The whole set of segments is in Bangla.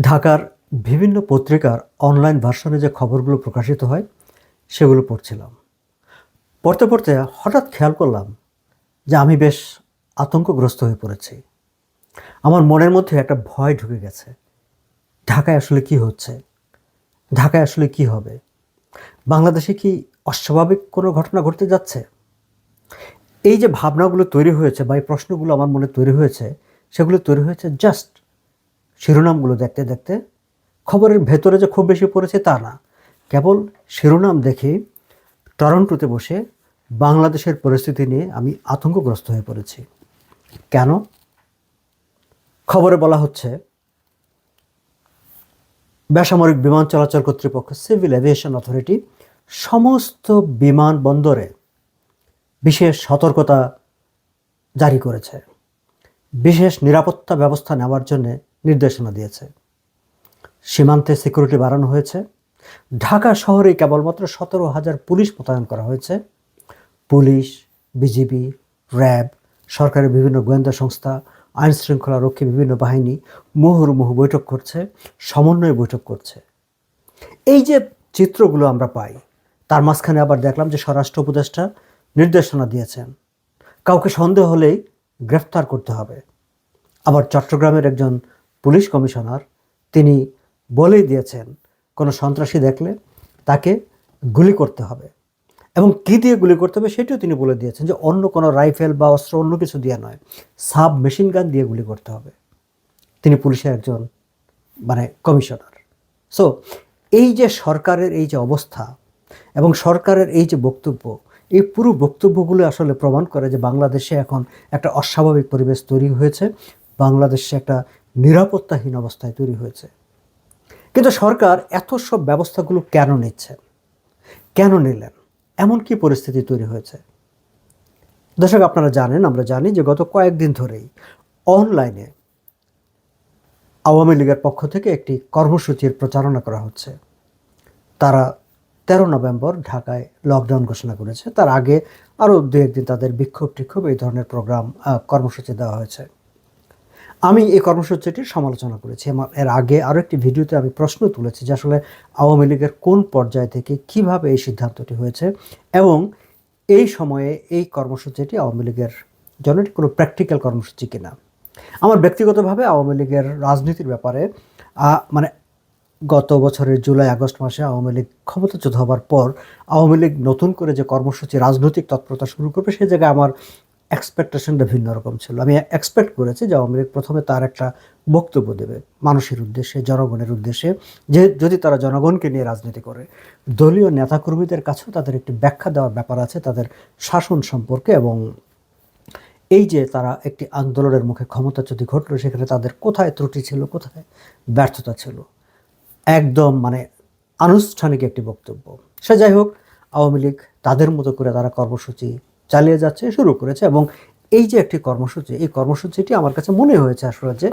ঢাকার বিভিন্ন পত্রিকার অনলাইন ভার্সনে যে খবরগুলো প্রকাশিত হয়, সেগুলো পড়ছিলাম। পড়তে পড়তে হঠাৎ খেয়াল করলাম যে আমি বেশ আতঙ্কগ্রস্ত হয়ে পড়েছি। আমার মনের মধ্যে একটা ভয় ঢুকে গেছে। ঢাকায় আসলে কি হচ্ছে? ঢাকায় আসলে কি হবে? বাংলাদেশে কি অস্বাভাবিক কোনো ঘটনা ঘটতে যাচ্ছে? এই যে ভাবনাগুলো তৈরি হয়েছে বা এই প্রশ্নগুলো আমার মনে তৈরি হয়েছে, সেগুলো তৈরি হয়েছে জাস্ট শিরোনামগুলো দেখতে দেখতে খবরের ভেতরে যে খুব বেশি পড়েছে তা না। কেবল শিরোনাম দেখে টরন্টোতে বসে বাংলাদেশের পরিস্থিতি নিয়ে আমি আতঙ্কগ্রস্ত হয়ে পড়েছি। কেন? খবরে বলা হচ্ছে, বেসামরিক বিমান চলাচল কর্তৃপক্ষ, সিভিল এভিয়েশন অথরিটি, সমস্ত বিমানবন্দরে বিশেষ সতর্কতা জারি করেছে। বিশেষ নিরাপত্তা ব্যবস্থা নেওয়ার জন্য নির্দেশনা দিয়েছে। সীমান্তে সিকিউরিটি বাড়ানো হয়েছে। ঢাকা শহরে কেবলমাত্র সতেরো হাজার পুলিশ মোতায়েন করা হয়েছে। পুলিশ, বিজিবি, র্যাব, সরকারের বিভিন্ন গোয়েন্দা সংস্থা, আইন শৃঙ্খলা রক্ষী বিভিন্ন বাহিনী মুহুর্মুহু বৈঠক করছে, সমন্বয় বৈঠক করছে। এই যে চিত্রগুলো আমরা পাই, তার মাঝখানে আবার দেখলাম যে স্বরাষ্ট্র উপদেষ্টা নির্দেশনা দিয়েছেন। কাউকে সন্দেহ হলেই গ্রেফতার করতে হবে। আবার চট্টগ্রামের একজন পুলিশ কমিশনার, তিনি বলেই দিয়েছেন, কোনো সন্ত্রাসী দেখলে তাকে গুলি করতে হবে। এবং কী দিয়ে গুলি করতে হবে সেটিও তিনি বলে দিয়েছেন যে অন্য কোনো রাইফেল বা অস্ত্র অন্য কিছু দিয়ে নয়, সাব মেশিন গান দিয়ে গুলি করতে হবে। তিনি পুলিশের একজন মানে কমিশনার। সো এই যে সরকারের এই যে অবস্থা এবং সরকারের এই যে বক্তব্য, এই পুরো বক্তব্যগুলো আসলে প্রমাণ করে যে বাংলাদেশে এখন একটা অস্বাভাবিক পরিবেশ তৈরি হয়েছে। বাংলাদেশে একটা নিরাপত্তাহীন অবস্থায় তৈরি হয়েছে। কিন্তু সরকার এত সব ব্যবস্থাগুলো কেন নিচ্ছে? কেন নিলেন? এমন কি পরিস্থিতি তৈরি হয়েছে? দর্শক, আপনারা জানেন, আমরা জানি যে গত কয়েকদিন ধরেই অনলাইনে আওয়ামী লীগের পক্ষ থেকে একটি কর্মসূচির প্রচারণা করা হচ্ছে। তারা তেরো নভেম্বর ঢাকায় লকডাউন ঘোষণা করেছে। তার আগে আরও দু একদিন তাদের বিক্ষোভ টিক্ষোভ এই ধরনের প্রোগ্রাম কর্মসূচি দেওয়া হয়েছে। আমি এই কর্মসূচিটির সমালোচনা করেছি। এর আগে আরও একটি ভিডিওতে আমি প্রশ্ন তুলেছি যে আসলে আওয়ামী লীগের কোন পর্যায় থেকে কীভাবে এই সিদ্ধান্তটি হয়েছে এবং এই সময়ে এই কর্মসূচিটি আওয়ামী লীগের জন্য কোনো প্র্যাকটিক্যাল কর্মসূচি কিনা। আমার ব্যক্তিগতভাবে আওয়ামী লীগের রাজনীতির ব্যাপারে মানে গত বছরের জুলাই, আগস্ট মাসে আওয়ামী লীগ ক্ষমতাচ্যুত হবার পর আওয়ামী লীগ নতুন করে যে কর্মসূচি, রাজনৈতিক তৎপরতা শুরু করবে সেই জায়গায় আমার এক্সপেকটেশনটা ভিন্ন রকম ছিল। আমি এক্সপেক্ট করেছি যে আওয়ামী লীগ প্রথমে তার একটা বক্তব্য দেবে মানুষের উদ্দেশ্যে, জনগণের উদ্দেশ্যে। যে যদি তারা জনগণকে নিয়ে রাজনীতি করে, দলীয় নেতাকর্মীদের কাছেও তাদের একটি ব্যাখ্যা দেওয়ার ব্যাপার আছে তাদের শাসন সম্পর্কে এবং এই যে তারা একটি আন্দোলনের মুখে ক্ষমতা যদি ঘটলো, সেখানে তাদের কোথায় ত্রুটি ছিল, কোথায় ব্যর্থতা ছিল? একদম মানে আনুষ্ঠানিক একটি বক্তব্য। সে যাই হোক, আওয়ামী লীগ তাদের মতো করে তারা কর্মসূচি চালিয়ে যাচ্ছে, শুরু করেছে এবং এই যে একটি কর্মসূচি, এই কর্মসূচিটি আমার কাছে মনে হয়েছে আসলে যে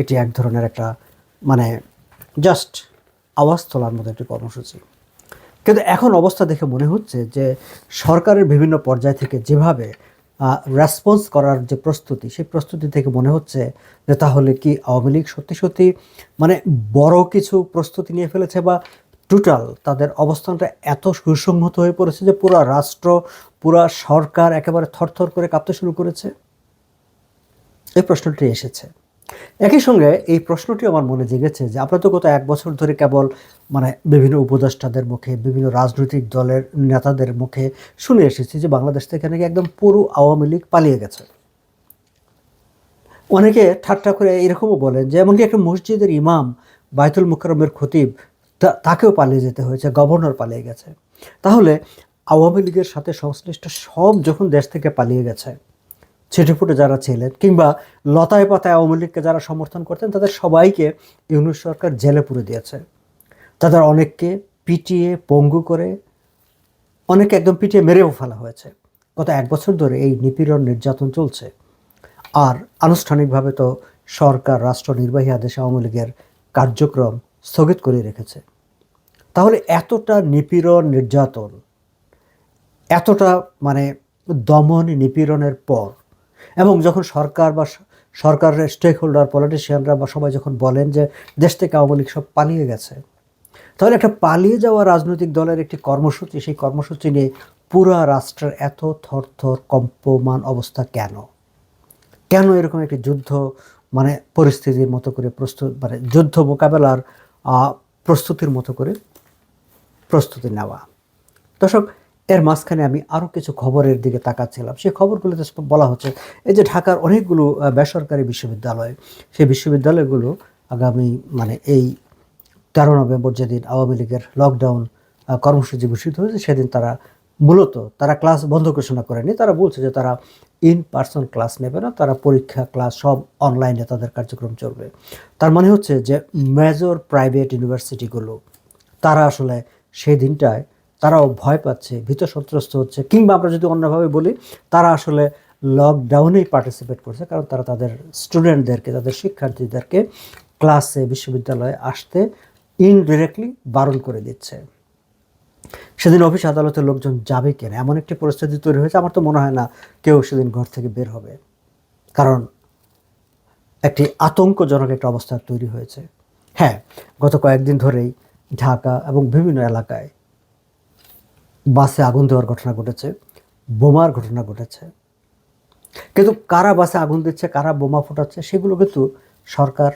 এটি এক ধরনের একটা মানে জাস্ট আওয়াজ তোলার মতো একটি কর্মসূচি। কিন্তু এখন অবস্থা দেখে মনে হচ্ছে যে সরকারের বিভিন্ন পর্যায় থেকে যেভাবে রেসপন্স করার যে প্রস্তুতি, সেই প্রস্তুতি থেকে মনে হচ্ছে যে তাহলে কি আওয়ামী লীগ সত্যি সত্যি মানে বড় কিছু প্রস্তুতি নিয়ে ফেলেছে বা টোটাল তাদের অবস্থানটা এত সুসংহত হয়ে পড়েছে যে পুরো রাষ্ট্র, পুরা সরকার একেবারে থরথর করে কাঁপতে শুরু করেছে। এই প্রশ্নটি এসেছে। একই সঙ্গে এই প্রশ্নটি আমার মনে জেগেছে যে আমরা তো গত এক বছর ধরে কেবল মানে বিভিন্ন উপদেষ্টাদের মুখে, বিভিন্ন রাজনৈতিক দলের নেতাদের মুখে শুনে এসেছি যে বাংলাদেশ থেকে নাকি একদম পুরো আওয়ামী লীগ পালিয়ে গেছে। অনেকে ঠাট্টা করে এরকমও বলেন যে এমনকি একটা মসজিদের ইমাম বায়তুল মুকরমের খতিব তাকেও পালিয়ে যেতে হয়েছে, গভর্নর পালিয়ে গেছে। তাহলে আওয়ামী লীগের সাথে সংশ্লিষ্ট সব যখন দেশ থেকে পালিয়ে গেছে ছিটেফুটে যারা ছিলেন কিংবা লতায় পাতায় আওয়ামী লীগকে যারা সমর্থন করতেন, তাদের সবাইকে ইউনুস সরকার জেলে পুরে দিয়েছে। তাদের অনেককে পিটিয়ে, পঙ্গু করে অনেকে একদম পিটিয়ে মেরেও ফেলা হয়েছে। গত এক বছর ধরে এই নিপীড়ন নির্যাতন চলছে। আর আনুষ্ঠানিকভাবে তো সরকার, রাষ্ট্র নির্বাহী আদেশ আওয়ামী লীগের কার্যক্রম স্থগিত করে রেখেছে। তাহলে এতটা নিপীড়ন নির্যাতন, এতটা মানে দমন নিপীড়নের পর এবং যখন সরকার বা সরকারের স্টেক হোল্ডার পলিটিশিয়ানরা বা সবাই যখন বলেন যে দেশ থেকে আওয়ামী লীগ সব পালিয়ে গেছে, তাহলে একটা পালিয়ে যাওয়া রাজনৈতিক দলের একটি কর্মসূচি, সেই কর্মসূচি নিয়ে পুরা রাষ্ট্রের এত থরথর, কম্পমান অবস্থা কেন? কেন এরকম একটি যুদ্ধ মানে পরিস্থিতির মতো করে প্রস্তুত মানে যুদ্ধ মোকাবেলার প্রস্তুতির মতো করে প্রস্তুতি নেওয়া। দর্শক, এর মাঝখানে আমি আরও কিছু খবরের দিকে তাকাচ্ছিলাম। সেই খবরগুলোতে বলা হচ্ছে, এই যে ঢাকার অনেকগুলো বেসরকারি বিশ্ববিদ্যালয়, সেই বিশ্ববিদ্যালয়গুলো আগামী মানে এই তেরো নভেম্বর যেদিন আওয়ামী লীগের লকডাউন কর্মসূচি ঘোষিত হয়েছে, সেদিন তারা মূলত তারা ক্লাস বন্ধ ঘোষণা করেনি, তারা বলছে যে তারা ইন পার্সন ক্লাস নেবে না, তারা পরীক্ষা ক্লাস সব অনলাইনে তাদের কার্যক্রম চলবে। তার মানে হচ্ছে যে মেজর প্রাইভেট ইউনিভার্সিটিগুলো তারা আসলে সেই দিনটায় তারাও ভয় পাচ্ছে ভীত সন্ত্রস্ত হচ্ছে, কিংবা আমরা যদি অন্যভাবে বলি, তারা আসলে লকডাউনেই পার্টিসিপেট করছে, কারণ তারা তাদের স্টুডেন্টদেরকে তাদের শিক্ষার্থীদেরকে ক্লাসে বিশ্ববিদ্যালয়ে আসতে ইনডিরেক্টলি বারণ করে দিচ্ছে। সেদিন অফিস আদালতের লোকজন যাবে কেন? এমন একটি পরিস্থিতি তৈরি হয়েছে, আমার তো মনে হয় না কেউ সেদিন ঘর থেকে বের হবে। কারণ একটি আতঙ্কজনক একটা অবস্থা তৈরি হয়েছে। হ্যাঁ গত কয়েকদিন ধরেই ঢাকা এবং বিভিন্ন এলাকায় বাসে আগুন দেওয়ার ঘটনা ঘটেছে, বোমার ঘটনা ঘটেছে। কিন্তু কারা বাসে আগুন দিচ্ছে, কারা বোমা ফোটাচ্ছে, সেগুলো কিন্তু সরকার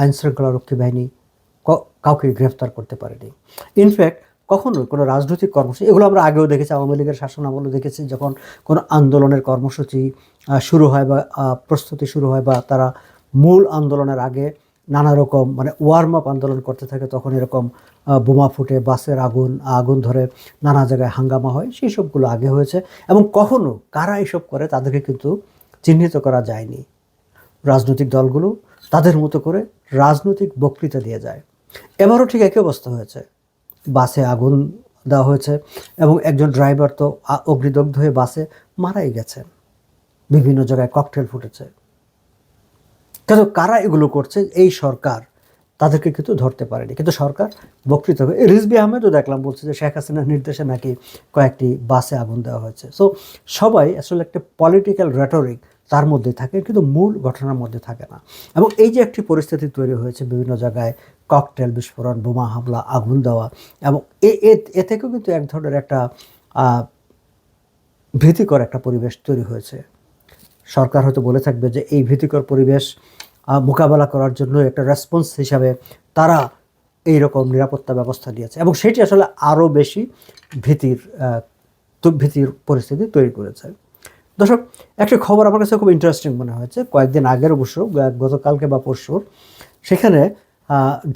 আইন শৃঙ্খলা রক্ষী বাহিনী কাউকে গ্রেফতার করতে পারেনি। ইনফ্যাক্ট কখনো কোনো রাজনৈতিক কর্মসূচি, এগুলো আমরা আগেও দেখেছি, আওয়ামী লীগের শাসন আমলেও দেখেছি, যখন কোনো আন্দোলনের কর্মসূচি শুরু হয় বা প্রস্তুতি শুরু হয় বা তারা মূল আন্দোলনের আগে নানা রকম মানে ওয়ার্ম আপ আন্দোলন করতে থাকে, তখন এরকম বোমা ফুটে, বাসের আগুন আগুন ধরে নানা জায়গায় হাঙ্গামা হয়, সেই সবগুলো আগে হয়েছে এবং কখনো কারা এসব করে তাদেরকে কিন্তু চিহ্নিত করা যায়নি। রাজনৈতিক দলগুলো তাদের মতো করে রাজনৈতিক বক্তৃতা দিয়ে যায়। এবারও ঠিক একই অবস্থা হয়েছে। বাসে আগুন দেওয়া হয়েছে এবং একজন ড্রাইভার তো অগ্নিদগ্ধ হয়ে বাসে মারাই গেছেন বিভিন্ন জায়গায় ককটেল ফুটেছে। কিন্তু কারা এগুলো করছে? এই সরকার তাদেরকে কিন্তু ধরতে পারেনি। কিন্তু সরকার বক্তৃতা করে রিজবি আহমেদও দেখলাম বলছে যে শেখ হাসিনার নির্দেশে নাকি কয়েকটি বাসে আগুন দেওয়া হয়েছে। সো সবাই আসলে একটা পলিটিক্যাল রেটরিক তার মধ্যে থাকে, কিন্তু মূল ঘটনার মধ্যে থাকে না। এবং এই যে একটি পরিস্থিতি তৈরি হয়েছে বিভিন্ন জায়গায় ককটেল বিস্ফোরণ, বোমা হামলা, আগুন দেওয়া এবং এ থেকেও কিন্তু এক ধরনের একটা ভীতিকর একটা পরিবেশ তৈরি হয়েছে। সরকার হয়তো বলে থাকবে যে এই ভীতিকর পরিবেশ মোকাবেলা করার জন্য একটা রেসপন্স হিসাবে তারা এই রকম নিরাপত্তা ব্যবস্থা নিয়েছে এবং সেটি আসলে আরও বেশি ভীতির ভীতির পরিস্থিতি তৈরি করেছে। দর্শক, একটা খবর আমার কাছে খুব ইন্টারেস্টিং মনে হয়েছে। কয়েকদিন আগের অবশ্য, গতকালকে বা পরশুর সেখানে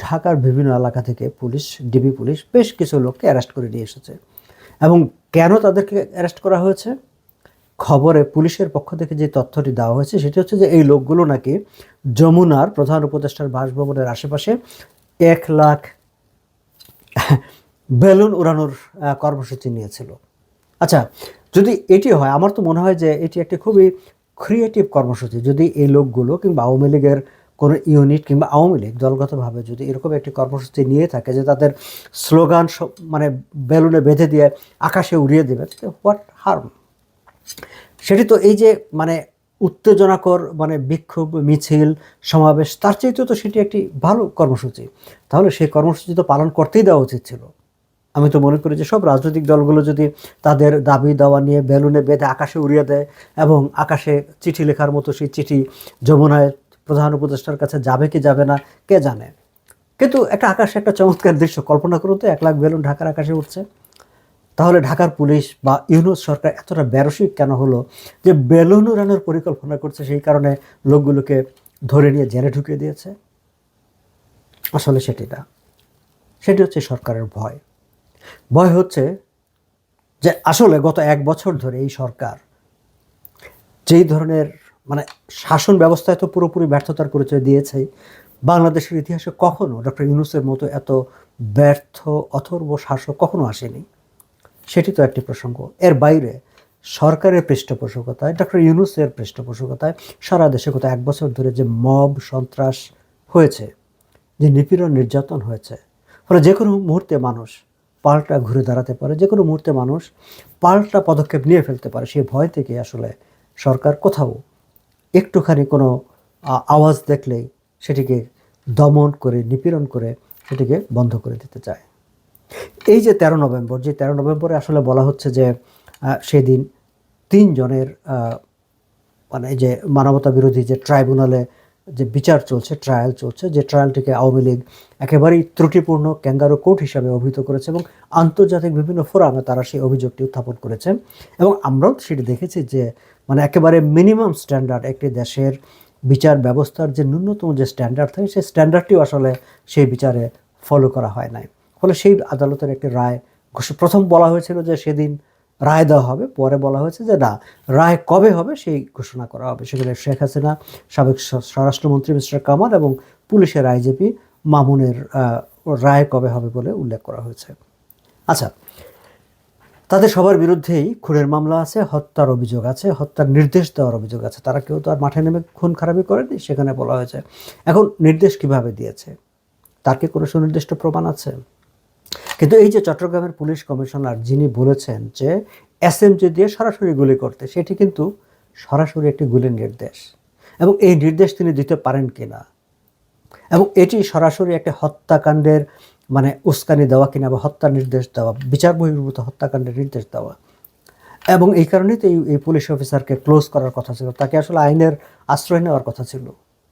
ঢাকার বিভিন্ন এলাকা থেকে পুলিশ, ডিবি পুলিশ বেশ কিছু লোককে অ্যারেস্ট করে নিয়ে এসেছে। এবং কেন তাদেরকে অ্যারেস্ট করা হয়েছে? খবরে পুলিশের পক্ষ থেকে যে তথ্যটি দেওয়া হয়েছে, সেটি হচ্ছে যে এই লোকগুলো নাকি যমুনার প্রধান উপদেষ্টার বাসভবনের আশেপাশে এক লাখ বেলুন উড়ানোর কর্মসূচি নিয়েছিল। আচ্ছা যদি এটি হয়, আমার তো মনে হয় যে এটি একটি খুবই ক্রিয়েটিভ কর্মসূচি। যদি এই লোকগুলো কিংবা আওয়ামী লীগের কোনো ইউনিট কিংবা আওয়ামী লীগ দলগতভাবে যদি এরকম একটি কর্মসূচি নিয়ে থাকে যে তাদের স্লোগান মানে বেলুনে বেঁধে দিয়ে আকাশে উড়িয়ে দেবে হোয়াট হার্ম সেটি তো এই যে মানে উত্তেজনাকর মানে বিক্ষোভ, মিছিল, সমাবেশ, তার চাইতেও তো সেটি একটি ভালো কর্মসূচি। তাহলে সেই কর্মসূচি তো পালন করতেই দেওয়া উচিত ছিল। আমি তো মনে করি যে সব রাজনৈতিক দলগুলো যদি তাদের দাবি দাওয়া নিয়ে বেলুনে বেঁধে আকাশে উড়িয়ে দেয় এবং আকাশে চিঠি লেখার মতো সেই চিঠি যমুনায় প্রধান উপদেষ্টার কাছে যাবে কি যাবে না, কে জানে। কিন্তু একটা আকাশে একটা চমৎকার দৃশ্য, কল্পনা করুন তো, এক লাখ বেলুন ঢাকার আকাশে উঠছে। তাহলে ঢাকার পুলিশ বা ইউনুস সরকার এতটা ব্যারসিক কেন হলো যে বেলুন উড়ানোর পরিকল্পনা করছে, সেই কারণে লোকগুলোকে ধরে নিয়ে জেলে ঢুকিয়ে দিয়েছে? আসলে সেটি না। সেটি হচ্ছে সরকারের ভয়। ভয় হচ্ছে যে আসলে গত এক বছর ধরে এই সরকার যেই ধরনের মানে শাসন ব্যবস্থায় তো পুরোপুরি ব্যর্থতার পরিচয় দিয়েছে বাংলাদেশের ইতিহাসে কখনো ডক্টর ইউনুসের মতো এত ব্যর্থ, অথর্ব শাসক কখনো আসেনি। সেটি তো একটি প্রসঙ্গ। এর বাইরে সরকারের পৃষ্ঠপোষকতায়, ডক্টর ইউনুসের পৃষ্ঠপোষকতায় সারা দেশে গত এক বছর ধরে যে মব সন্ত্রাস হয়েছে, যে নিপীড়ন নির্যাতন হয়েছে, ফলে যে কোনো মুহূর্তে মানুষ পাল্টা ঘুরে দাঁড়াতে পারে, যে কোনো মুহূর্তে মানুষ পাল্টা পদক্ষেপ নিয়ে ফেলতে পারে সেই ভয় থেকে আসলে সরকার কোথাও একটুখানি কোনো আওয়াজ দেখলেই সেটিকে দমন করে, নিপীড়ন করে সেটিকে বন্ধ করে দিতে চায়। এই যে তেরো নভেম্বর, যে তেরো নভেম্বরে আসলে বলা হচ্ছে যে সেদিন তিনজনের মানে যে মানবতা বিরোধী যে ট্রাইব্যুনালে যে বিচার চলছে, ট্রায়াল চলছে, যে ট্রায়ালটিকে আওয়ামী লীগ একেবারেই ত্রুটিপূর্ণ ক্যাঙ্গারো কোর্ট হিসাবে অভিহিত করেছে এবং আন্তর্জাতিক বিভিন্ন ফোরামে তারা সেই অভিযোগটি উত্থাপন করেছে এবং আমরাও সেটি দেখেছি যে মানে একেবারে মিনিমাম স্ট্যান্ডার্ড একটি দেশের বিচার ব্যবস্থার যে ন্যূনতম যে স্ট্যান্ডার্ড থাকে, সেই স্ট্যান্ডার্ডটিও আসলে সেই বিচারে ফলো করা হয় নাই। ফলে সেই আদালতের একটি রায় প্রথম বলা হয়েছিল যে সেদিন রায় দেওয়া হবে, পরে বলা হয়েছে যে না, রায় কবে হবে সেই ঘোষণা করা হবে। সেখানে শেখ হাসিনা, সাবেক স্বরাষ্ট্রমন্ত্রী মিস্টার কামাল এবং পুলিশের আইজিপি মামুনের রায় কবে হবে বলে উল্লেখ করা হয়েছে। আচ্ছা তাদের সবার বিরুদ্ধেই খুনের মামলা আছে, হত্যার অভিযোগ আছে, হত্যার নির্দেশ দেওয়ার অভিযোগ আছে। তারা কেউ তো আর মাঠে নেমে খুন খারাপি করেনি, সেখানে বলা হয়েছে। এখন নির্দেশ কীভাবে দিয়েছে? তার কি কোনো সুনির্দিষ্ট প্রমাণ আছে? কিন্তু এই যে চট্টগ্রামের পুলিশ কমিশনার যিনি বলেছেন যে এসএমজি দিয়ে সরাসরি গুলি করতে, সেটি কিন্তু সরাসরি একটি গুলির নির্দেশ। এবং এই নির্দেশ তিনি দিতে পারেন কিনা? এবং এটি সরাসরি একটা হত্যাকাণ্ডের মানে উস্কানি দেওয়া কিনা বা হত্যার নির্দেশ দেওয়া, বিচার বহির্ভূত হত্যাকাণ্ডের নির্দেশ দেওয়া। এবং এই কারণেই তো এই এই পুলিশ অফিসারকে ক্লোজ করার কথা ছিল। তাকে আসলে আইনের আশ্রয় নেওয়ার কথা ছিল।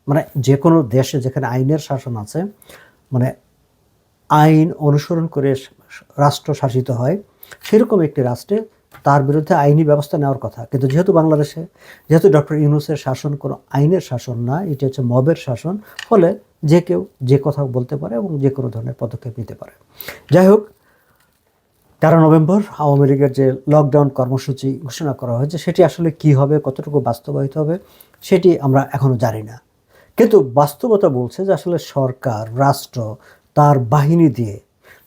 মানে যে কোনো দেশে যেখানে আইনের শাসন আছে মানে আইন অনুসরণ করে রাষ্ট্র শাসিত হয়, সেরকম একটি রাষ্ট্রে তার বিরুদ্ধে আইনি ব্যবস্থা নেওয়ার কথা। কিন্তু যেহেতু বাংলাদেশে, যেহেতু ডক্টর ইউনুসের শাসন কোনো আইনের শাসন না, এটি হচ্ছে মবের শাসন, ফলে যে কেউ যে কথা বলতে পারে এবং যে কোনো ধরনের পদক্ষেপ নিতে পারে। যাই হোক, তেরো নভেম্বর আওয়ামী লীগের যে লকডাউন কর্মসূচি ঘোষণা করা হয়েছে, সেটি আসলে কি হবে, কতটুকু বাস্তবায়িত হবে, সেটি আমরা এখনও জানি না। কিন্তু বাস্তবতা বলছে যে আসলে সরকার, রাষ্ট্র তার বাহিনী দিয়ে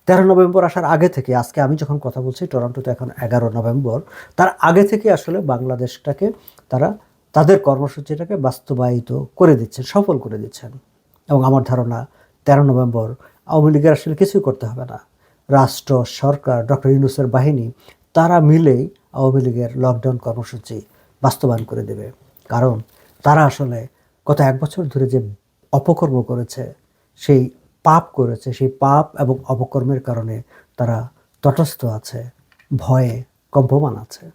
তেরো নভেম্বর আসার আগে থেকে, আজকে আমি যখন কথা বলছি, টরন্টোতে এখন এগারো নভেম্বর, তার আগে থেকে আসলে বাংলাদেশটাকে তারা তাদের কর্মসূচিটাকে বাস্তবায়িত করে দিচ্ছেন, সফল করে দিচ্ছেন। এবং আমার ধারণা তেরো নভেম্বর আওয়ামী লীগের আসলে কিছুই করতে হবে না। রাষ্ট্র, সরকার, ডক্টর ইউনুসের বাহিনী, তারা মিলেই আওয়ামী লীগের লকডাউন কর্মসূচি বাস্তবায়ন করে দেবে। কারণ তারা আসলে গত এক বছর ধরে যে অপকর্ম করেছে, সেই পাপ করেছে, সেই পাপ এবং অপকর্মের কারণে তারা তটস্থ আছে, ভয়ে কম্পমান আছে।